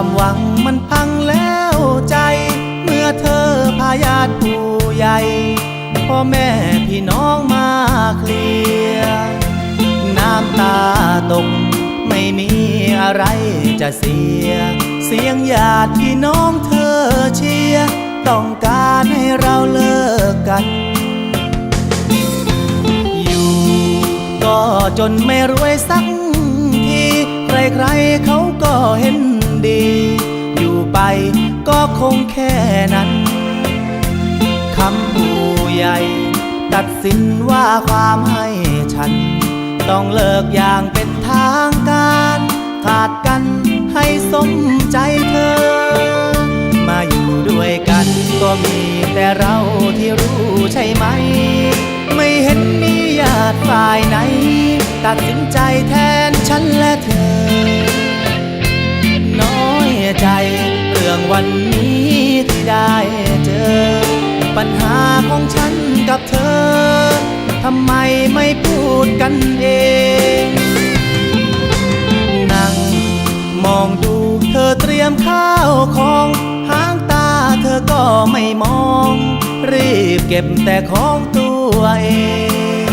ความหวังมันพังแล้วใจ เมื่อเธอพาญาติผู้ใหญ่พ่อแม่พี่น้องมาเคลียน้ำตาตก ไม่มีอะไรจะเสีย เสียงญาติพี่น้องเธอเชียร์ต้องการให้เราเลิกกัน อยู่ก็จนไม่รวยสักที ใครๆเขาก็เห็นดี ไปก็คงแค่นั้นคำผู้ใหญ่ ตัดสินว่าความให้ฉัน ต้องเลิกอย่างเป็นทางการ ขาดกันให้สมใจเธอ มาอยู่ด้วยกันก็มีแต่เราที่รู้ใช่ไหม ไม่เห็นมีญาติฝ่ายไหน ตัดสินใจแทนฉันและเธอ ปัญหาของฉันกับเธอ ทำไมไม่พูดกันเอง นั่งมองดูเธอเตรียมข้าวของหางตาเธอก็ไม่มอง รีบเก็บแต่ของตัวเอง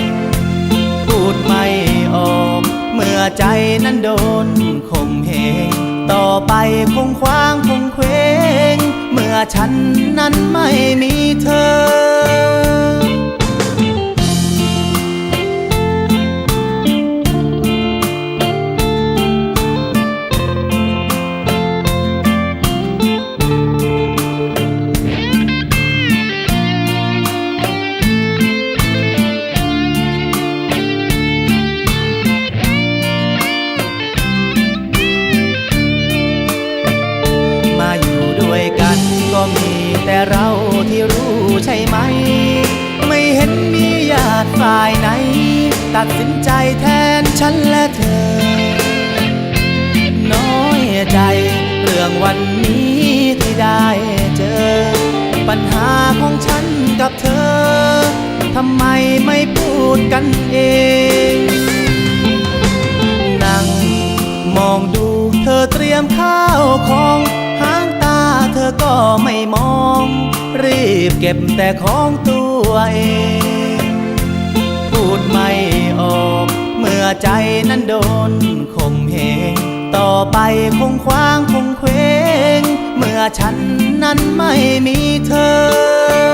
พูดไม่ออก เมื่อใจนั้นโดนข่มเหงต่อไปคงคว้างคงเคว้ ฉันนั้นไม่มีเธอ กันก็มีแต่เราที่รู้ใช่ไหม ไม่เห็นมีญาติฝ่ายไหน ตัดสินใจแทนฉันและเธอ น้อยใจเรื่องวันนี้ที่ได้เจอ ปัญหาของฉันกับเธอทำไมไม่พูดกันเองนั่งมองดูเธอเตรียมข้าวของ ไม่มอง รีบเก็บแต่ของตัวเอง พูดไม่ออก เมื่อใจนั้นโดนข่มเหงต่อไปคงคว้างคงเคว้ง เมื่อฉันนั้นไม่มีเธอ